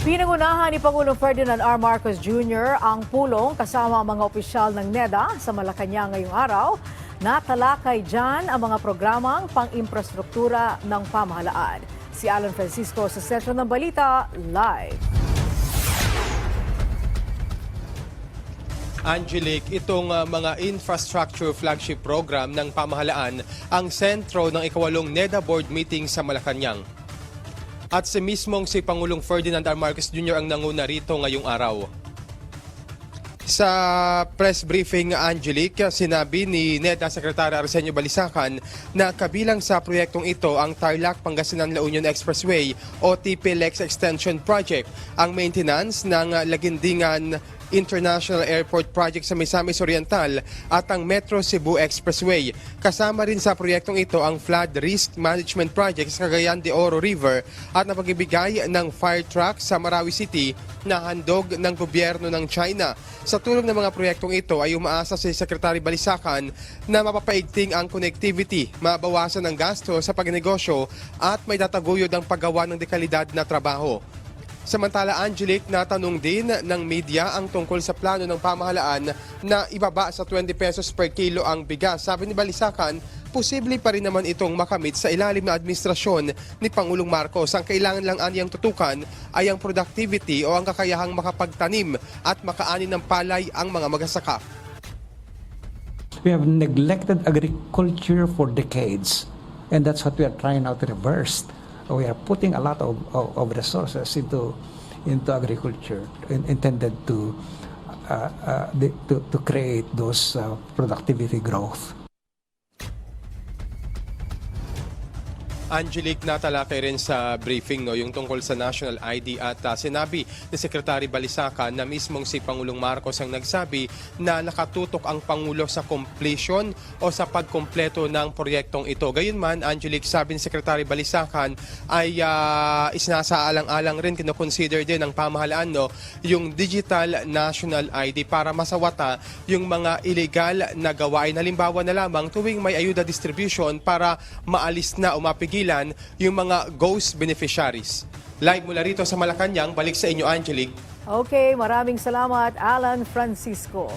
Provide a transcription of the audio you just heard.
Pinangunahan ni Pangulong Ferdinand R. Marcos Jr. ang pulong kasama ang mga opisyal ng NEDA sa Malacanang ngayong araw. Natalakay dyan ang mga programang pang-imprastruktura ng pamahalaan. Si Alan Francisco sa Session ng Balita, live. Angelic, itong uh, mga infrastructure flagship program ng pamahalaan ang sentro ng ikawalong NEDA board meeting sa Malacanang. At si mismong si Pangulong Ferdinand R. Marcos Jr. ang nanguna rito ngayong araw. Sa press briefing, Angelic, sinabi ni NEDA Secretary Arsenio Balisacan na kabilang sa proyektong ito ang Tarlac Pangasinan La Union Expressway o TPLEX Extension Project, ang maintenance ng Lagindingan International Airport Project sa Misamis Oriental at ang Metro Cebu Expressway. Kasama rin sa proyektong ito ang Flood Risk Management Project sa Cagayan de Oro River at napagbibigay ng fire truck sa Marawi City na handog ng gobyerno ng China. Sa tulong ng mga proyektong ito ay umaasa si Secretary Balisacan na mapapaigting ang connectivity, mabawasan ang gasto sa pagnegosyo at may tataguyod ang paggawa ng dekalidad na trabaho. Samantala, Angelic, natanong din ng media ang tungkol sa plano ng pamahalaan na ibaba sa 20 pesos per kilo ang bigas. Sabi ni Balisacan, posible pa rin naman itong makamit sa ilalim na administrasyon ni Pangulong Marcos. Ang kailangan lang aniyang tutukan ay ang productivity o ang kakayahang makapagtanim at makaani ng palay ang mga magasaka. We have neglected agriculture for decades, and that's what we are trying now to reverse. We are putting a lot of, of, of resources into into agriculture in, intended to uh, uh, to, to create those uh, productivity growth. Angelic, natalakay rin sa briefing no, yung tungkol sa national ID at ah, sinabi ni Secretary Balisacan na mismong si Pangulong Marcos ang nagsabi na nakatutok ang Pangulo sa completion o sa pagkompleto ng proyektong ito. Gayunman, Angelic, sabi ni Secretary Balisacan ay uh, isinasaalang-alang rin kinoconsider din ng pamahalaan no, yung digital national ID para masawata yung mga illegal na gawain. Halimbawa na lamang tuwing may ayuda distribution para maalis na o mapigilan yung mga ghost beneficiaries. Live mula rito sa Malacanang, balik sa inyo Angelic. Okay, maraming salamat, Alan Francisco.